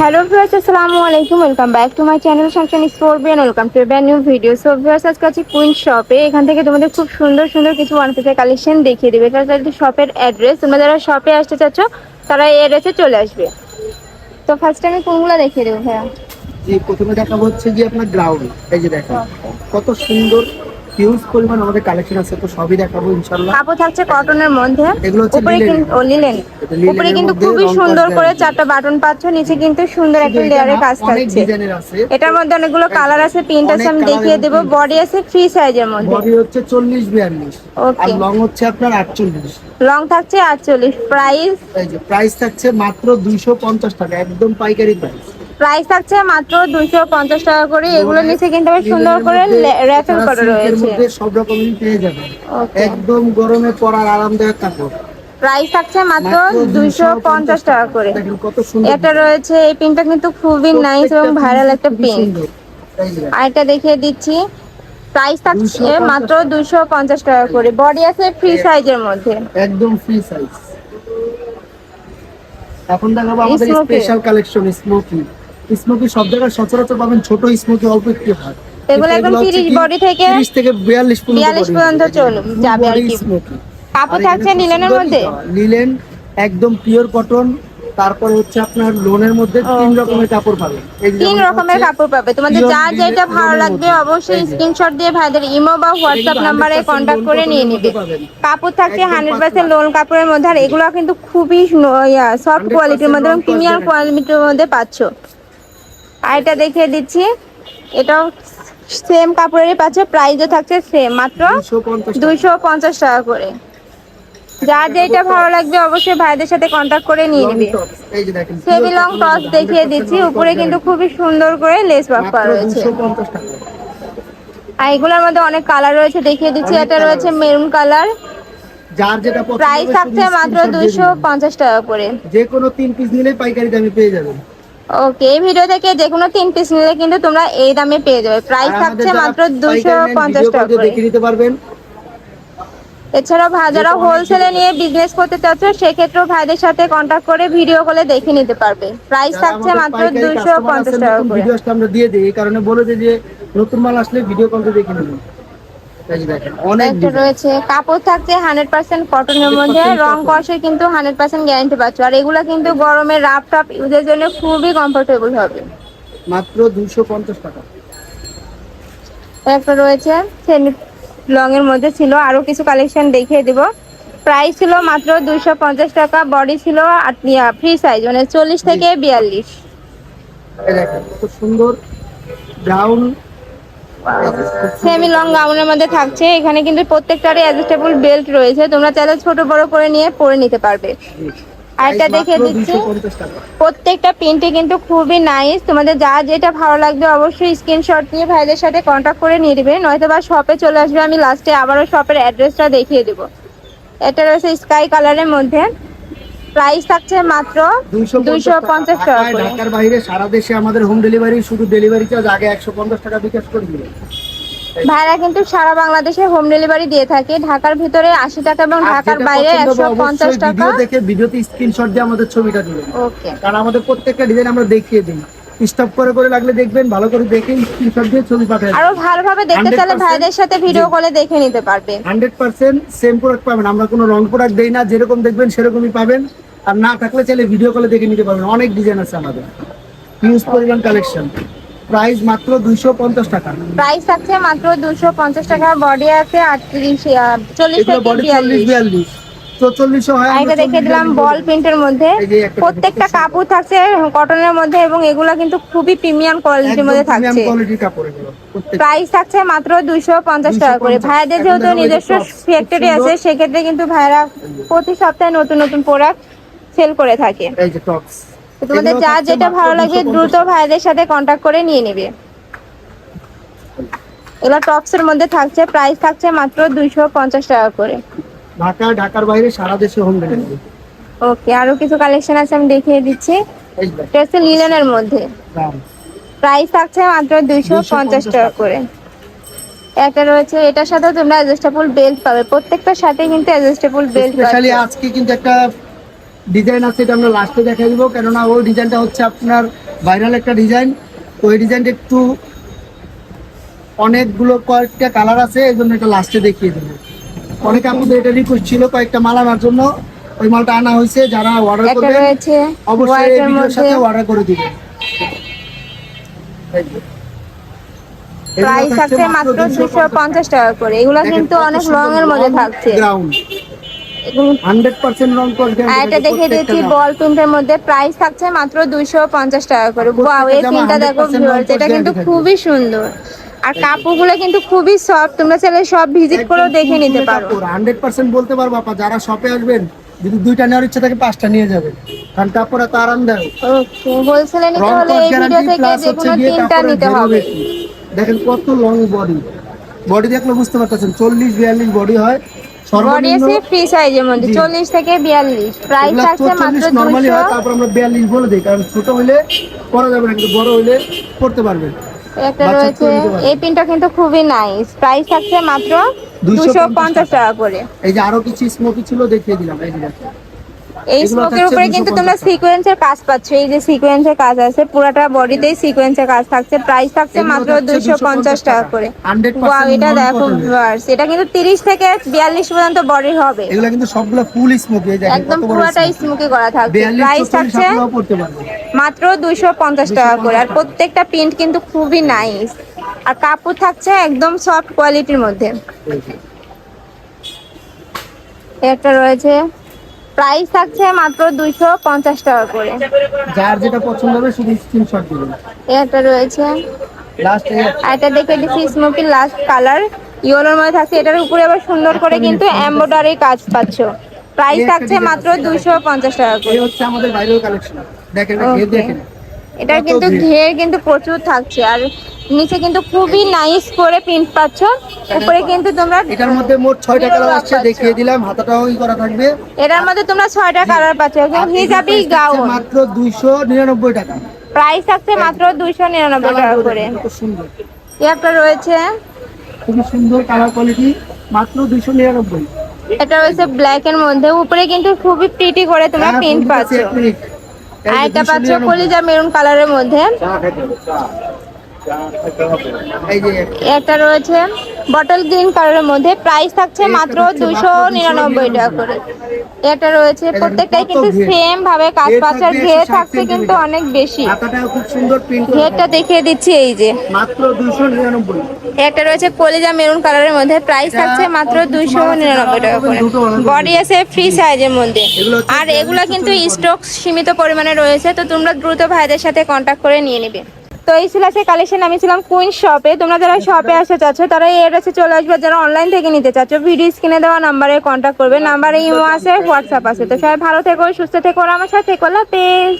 Hello viewers, আসসালামু আলাইকুম। Welcome back to my channel Shamsan sport Beant welcome to ban new video so viewers, আজকে আছি queen শপে এখান থেকে তোমাদের খুব সুন্দর সুন্দর কিছু ওয়ান পিসের কালেকশন দেখিয়ে দেবে। এটা হচ্ছে শপের অ্যাড্রেস তোমরা যারা শপে আসতে চাচ্ছ, তারা এই অ্যাড্রেসে চলে আসবে। তো ফার্স্ট আমি কোনগুলো দেখিয়ে দেবো, ভাইয়া? প্রথমে দেখাবো হচ্ছে যে আপনার গ্রাউন্ড এই যে দেখেন, কত সুন্দর হিউজ পরিমাণ আমাদের কালেকশন আছে তো সবই দেখাবো ইনশাল্লাহ কাপড় থাকছে কটনের মধ্যে। উপরে কিন্তু লিলেনের উপরে কিন্তু খুবই সুন্দর করে চারটা বাটন পাচ্ছ নিচে কিন্তু সুন্দর একটা লেয়ারের কাজ থাকছে। এটার মধ্যে অনেকগুলো কালার আছে প্রিন্ট আছে আমি দেখিয়ে দেবো। বডি আছে ফ্রি সাইজের মধ্যে। বডি হচ্ছে চল্লিশ বিয়াল্লিশ। Okay. আর লং হচ্ছে আপনার আটচল্লিশ। লং থাকছে আটচল্লিশ। প্রাইস এই প্রাইস থাকছে মাত্র দুইশো পঞ্চাশ টাকা একদম পাইকারি প্রাইস প্রাইস থাকছে মাত্র দুইশো পঞ্চাশ টাকা করে। এগুলো নিচে কিন্তু সুন্দর করে র্যাফেল করা রয়েছে। সব রকমই পেয়ে Okay. একদম গরমে পরার আরামদায়ক কাপড়। প্রাইস থাকছে মাত্র দুইশো পঞ্চাশ টাকা করে। এটা রয়েছে এই পিনটা কিন্তু খুবই নাইস এবং ভাইরাল একটা পিন দেখেন। আরেকটা দেখিয়ে দিচ্ছি। প্রাইস থাকছে মাত্র দুইশো পঞ্চাশ টাকা করে। বডি আছে ফ্রি সাইজের মধ্যে। একদম ফ্রি সাইজ এখন দেখাবো আমাদের স্পেশাল কালেকশন স্মোকি স্মোকি সব জায়গায় সচরাচর পাবেন ছোট স্মোকি অল্প একটু হয়। এগুলো একদম 30 কি body থেকে 30 থেকে 42 পর্যন্ত 42 পর্যন্ত চলে যাবে আর কি। কাপড় থাকছে লিলেনের মধ্যে? লিলেন একদম পিওর কটন তারপর হচ্ছে আপনার লোনের মধ্যে তিন রকমের কাপড় যে তিন রকমের কাপড় পাবে। তোমাদের linen- যেটা ভালো লাগবে অবশ্যই যে। স্ক্রিনশট দিয়ে ভাইদের ইমো বা হোয়াটসঅ্যাপ নাম্বারে কন্ট্যাক্ট করে নিয়ে নিবে। কাপড় থাকছে হান্ড্রেড পার্সেন্ট লোন কাপড়ের মধ্যে আর এগুলো কিন্তু খুবই সফট কোয়ালিটির মধ্যে এবং প্রিমিয়াম কোয়ালিটির মধ্যে পাচ্ছ। আর এটা দেখিয়ে দিচ্ছি। এটাও সেম কাপড়েরই পাচ্ছ প্রাইসও থাকছে সেম মাত্র দুইশো পঞ্চাশ টাকা। করে। যার যেটা ভালো লাগবে অবশ্যই ভাইদের সাথে কন্ট্যাক্ট করে নিয়ে নিবে। সেমি লং টস দেখিয়ে দিচ্ছি উপরে কিন্তু। খুবই সুন্দর করে লেস ওয়ার্ক করা রয়েছে। আর এগুলোর মধ্যে অনেক কালার রয়েছে দেখিয়ে দিচ্ছি এটা রয়েছে মেরুন কালার যার যেটা প্রাইস থাকছে মাত্র screenshot দিয়ে দুইশো দিবেন। পঞ্চাশ টাকা করে। যে কোনো তিন পিস নিলে পাইকারি দামে পেয়ে যাবেন। ওকে এই ভিডিও থেকে যে কোনো তিন পিস নিলে কিন্তু তোমরা এই দামে পেয়ে যাবে। প্রাইস থাকছে মাত্র পাইকারি দুশো নেন, পঞ্চাশ video টাকা করে। দেখে নিতে পারবেন। এছাড়াও ভাই যারা হোলসেলে নিয়ে বিজনেস করতে চাচ্ছ সেক্ষেত্রেও ভাইদের সাথে কন্ট্যাক্ট করে ভিডিও কলে দেখে নিতে পারবে। প্রাইস থাকছে মাত্র পাইকারি দুশো customer পঞ্চাশ আছেন, টাকা করে। আমরা দিয়ে দিই। এই কারণে বলে দিই যে নতুন মাল আসলে ভিডিও কল দেখে নেবেন রয়েছে কাপড় থাকছে হান্ড্রেড পার্সেন্ট কটনের মধ্যে 100% রং কষে কিন্তু হান্ড্রেড পার্সেন্ট গ্যারান্টি পাচ্ছ। আর এগুলো কিন্তু গরমে রাফ টাপ ইউজের জন্য খুবই কমফোর্টেবল হবে। মাত্র দুশো পঞ্চাশ টাকা। একটা রয়েছে সেমি লং এর মধ্যে ছিল। আরও কিছু কালেকশন দেখিয়ে দিব। প্রাইস ছিল মাত্র দুইশো পঞ্চাশ টাকা বডি ছিল ফ্রি সাইজ মানে চল্লিশ থেকে বিয়াল্লিশ। সুন্দর ব্রাউন সেমি লং গাউনের মধ্যে থাকছে। এখানে কিন্তু প্রত্যেকটারই অ্যাডজাস্টেবল বেল্ট রয়েছে। তোমরা চাইলে ছোট বড় করে নিয়ে পরে নিতে পারবে। আরেকটা দেখিয়ে দিচ্ছি। প্রত্যেকটা প্রিন্টে কিন্তু খুবই নাইস তোমাদের যা যেটা ভালো লাগবে অবশ্যই স্ক্রিনশট নিয়ে ভাইদের সাথে কন্ট্যাক্ট করে নিয়ে নেবে। নয়তো বা শপে চলে আসবে আমি লাস্টে আবারও শপের অ্যাড্রেসটা দেখিয়ে দেবো। এটা রয়েছে স্কাই কালারের মধ্যে। প্রাইস থাকছে মাত্র দুইশো পঞ্চাশ টাকা ঢাকার বাইরে সারা দেশে আমাদের হোম ডেলিভারি শুধু ডেলিভারি চার্জ আগে একশো পঞ্চাশ টাকা বিকাশ করে দিবেন ভাইরা কিন্তু সারা বাংলাদেশে হোম ডেলিভারি দিয়ে থাকে। ঢাকার ভিতরে আশি টাকা এবং ঢাকার বাইরে একশো পঞ্চাশ টাকা। দেখে ভিডিওতে স্ক্রিনশট দিয়ে আমাদের ছবিটা দিবেন ওকে কারণ আমাদের প্রত্যেকটা ডিজাইন আমরা দেখিয়ে দিই। স্টপ করে করে লাগলে দেখবেন ভালো করে দেখে স্ক্রিনশট দিয়ে ছবি পাঠাবেন আরও ভালোভাবে দেখতে চাইলে 100% ভাইদের সাথে ভিডিও কলে দেখে নিতে পারবে। হান্ড্রেড পার্সেন্ট সেম প্রোডাক্ট পাবেন। আমরা কোনো রং প্রোডাক্ট দেই না যেরকম দেখবেন সেরকমই পাবেন। আর না থাকলে চাইলে ভিডিও কলে দেখে নিতে পারবেন। অনেক ডিজাইন আছে আমাদের। হিউজ পরিমাণ কালেকশন প্রাইস মাত্র দুইশো পঞ্চাশ টাকা। প্রাইস থাকছে মাত্র দুশো পঞ্চাশ টাকা। বডি আছে আটত্রিশ চল্লিশ এগুলো থেকে বডি চল্লিশ বিয়াল্লিশ। বিয়াল্লিশ চল্লিশও হয় আগে দেখে 40 দিলাম 42 বল প্রিন্টের মধ্যে। প্রত্যেকটা কাপড় থাকছে কটনের মধ্যে এবং এগুলা কিন্তু খুবই প্রিমিয়াম কোয়ালিটির মধ্যে থাকছে। প্রাইস থাকছে মাত্র দুইশো পঞ্চাশ টাকা করে। ভাইয়াদের যেহেতু নিজস্ব ফ্যাক্টরি আছে সেক্ষেত্রে কিন্তু ভাইরা প্রতি সপ্তাহে নতুন নতুন প্রোডাক্ট সেল করে থাকে। এই যে টপস তোমাদের যা যেটা ভালো লাগে দ্রুত ভাইদের সাথে কন্ট্যাক্ট করে নিয়ে নেবে। এগুলো টপস এর মধ্যে থাকছে প্রাইস থাকছে মাত্র দুইশো পঞ্চাশ টাকা করে। ঢাকা ঢাকার বাইরে সারা দেশে হোম ডেলিভারি ওকে আরও কিছু কালেকশন আছে আমি দেখিয়ে দিচ্ছি। এটা হচ্ছে লিলেনের মধ্যে। প্রাইস থাকছে মাত্র দুইশো পঞ্চাশ 250 টাকা করে। একটা রয়েছে এটার সাথে তোমরা অ্যাডজাস্টেবল বেল্ট পাবে। প্রত্যেকটার সাথে কিন্তু অ্যাডজাস্টেবল বেল্ট স্পেশালি আজকে কিন্তু একটা ডিজাইন আছে এটা আমরা লাস্টে দেখাই দিব। কেননা ওই ডিজাইনটা হচ্ছে আপনার ভাইরাল একটা ডিজাইন এই ডিজাইনটা একটু অনেকগুলো কয়েকটা কালার আছে এই জন্য এটা লাস্টে দেখিয়ে দেবো। অনেক আপনাদের এটা রিকোয়েস্ট ছিল কয়েকটা মাল আনার জন্য। ওই মালটা আনা হয়েছে যারা অর্ডার রয়েছে অবশ্যই এই ভিডিওর সাথে অর্ডার করে দিবেন। প্রাইস থাকছে মাত্র দুশো পঞ্চাশ টাকা। করে। এগুলা কিন্তু অনেক রং এর মধ্যে থাকছে। গ্রাউন্ড আর এটা বল প্রিন্টের মধ্যে প্রাইস থাকছে মাত্র দুইশো পঞ্চাশ টাকা করে। এই প্রিন্টটা দেখো এটা কিন্তু খুবই সুন্দর। আর কাপড়গুলো কিন্তু খুবই সফট তোমরা চাইলে সব ভিজিট করেও দেখে নিতে পারো। হান্ড্রেড পার্সেন্ট বলতে পারব আপা যারা শপে আসবেন যদি দুইটা নেওয়ার ইচ্ছা থাকে পাঁচটা নিয়ে যাবেন। কারণ কাপড় এত আরামদায়ক। ওকে হোলসেলে নিতে হলে এই ভিডিও থেকে যে কোনো তিনটা নিতে হবে। দেখেন কত লং বডি বডি দেখলে বুঝতে পারতেছেন চল্লিশ বিয়াল্লিশ বডি হয় বডি আছে ফ্রি সাইজের মধ্যে জি। চল্লিশ থেকে বিয়াল্লিশ প্রাইস থাকছে মাত্র 44 নরমালি হয় তারপর আমরা বিয়াল্লিশ বলে দিই কারণ ছোট হলে পরা যাবে না কিন্তু বড় হলে পড়তে একটা রয়েছে। এই পিনটা কিন্তু খুবই নাইস প্রাইস থাকছে মাত্র 250 দুশো পঞ্চাশ টাকা করে এই যে আরও কিছু স্মোকি ছিল দেখিয়ে দিলাম এই যে দেখেন। এই স্মোকের উপরে কিন্তু তোমরা সিকোয়েন্সের কাজ পাচ্ছ। এই যে সিকোয়েন্সের কাজ আছে পুরাটা বডিতেই সিকোয়েন্সের কাজ থাকছে। প্রাইস থাকছে মাত্র দুইশো পঞ্চাশ টাকা করে। 100% ওয়াও এটা দেখো ভিউয়ার্স এটা কিন্তু তিরিশ থেকে বিয়াল্লিশ পর্যন্ত বডি হবে। এগুলো কিন্তু সবগুলো ফুল স্মোকি একদম পুরাটাই স্মোকি করা থাকছে। প্রাইস থাকছে মাত্র দুইশো পঞ্চাশ টাকা করে। আর প্রত্যেকটা প্রিন্ট কিন্তু খুবই নাইস আর কাপড় থাকছে একদম সফট কোয়ালিটির মধ্যে। একটা রয়েছে প্রাইস থাকছে মাত্র দুইশো পঞ্চাশ টাকা করে। যার যেটা পছন্দ হবে শুধু স্ক্রিনশট দিবেন। এটা রয়েছে। লাস্ট এটা দেখে দিছি স্মোকি লাস্ট কালার ইয়েলোর মধ্যে থাকছে এটার উপরে আবার সুন্দর করে কিন্তু এমব্রয়ডারি কাজ পাচ্ছ। প্রাইস থাকছে মাত্র দুইশো পঞ্চাশ টাকা করে। হচ্ছে আমাদের ভাইরাল কালেকশন দেখেন দেখেন। এটার কিন্তু। ঘের কিন্তু প্রচুর থাকছে। আর নিচে কিন্তু খুবই নাইস করে প্রিন্ট পাচ্ছ। উপরে কিন্তু তোমরা এটার মধ্যে মোট ছয়টা কালার আসছে দেখিয়ে দিলাম হাতাটাও ই করা থাকবে। এটার মধ্যে তোমরা ছয়টা কালার পাচ্ছ। আর হিজাবি গাউন মাত্র দুইশো নিরানব্বই টাকা। প্রাইস থাকছে মাত্র দুইশো নিরানব্বই টাকা করে সুন্দর। এই একটা রয়েছে। খুবই সুন্দর কালার কোয়ালিটি মাত্র দুইশো নিরানব্বই। এটা রয়েছে ব্ল্যাক এর মধ্যে। উপরে কিন্তু খুবই প্রিটি করে তোমরা হ্যাঁ, প্রিন্ট পাচ্ছ। আর এটা পাচ্ছ কলিজা মেরুন কালারের মধ্যে। একটা রয়েছে বটল গ্রিন কালারের মধ্যে। প্রাইস থাকছে মাত্র দুশো নিরানব্বই টাকা করে। এটা রয়েছে প্রত্যেকটাই কিন্তু সেম ভাবে কাজ পাচ্ছে ঘের থাকছে কিন্তু অনেক বেশি। ঘেরটা দেখিয়ে দিচ্ছি এই যে। একটা রয়েছে কলিজা মেরুন কালারের মধ্যে। প্রাইস থাকছে মাত্র দুইশো নিরানব্বই টাকা করে। বডি আছে ফ্রি সাইজের মধ্যে। আর এগুলা কিন্তু স্টক সীমিত পরিমাণে রয়েছে তো তোমরা দ্রুত ভাইদের সাথে কন্ট্যাক্ট করে নিয়ে নিবে। তো এই ছিল আজকে কালেকশন আমি ছিলাম কুইন শপে তোমরা যারা শপে আসতে চাচ্ছ, তারা এই অ্যাড্রেসে চলে আসবে। যারা অনলাইন থেকে নিতে চাচ্ছ ভিডিও স্ক্রিনে দেওয়া নাম্বারে কন্ট্যাক্ট করবে। নাম্বারে ইমো আছে হোয়াটসঅ্যাপ আছে। তো সবাই ভালো থেকো, সুস্থ থেকো আমার সাথে থেকো। পেজ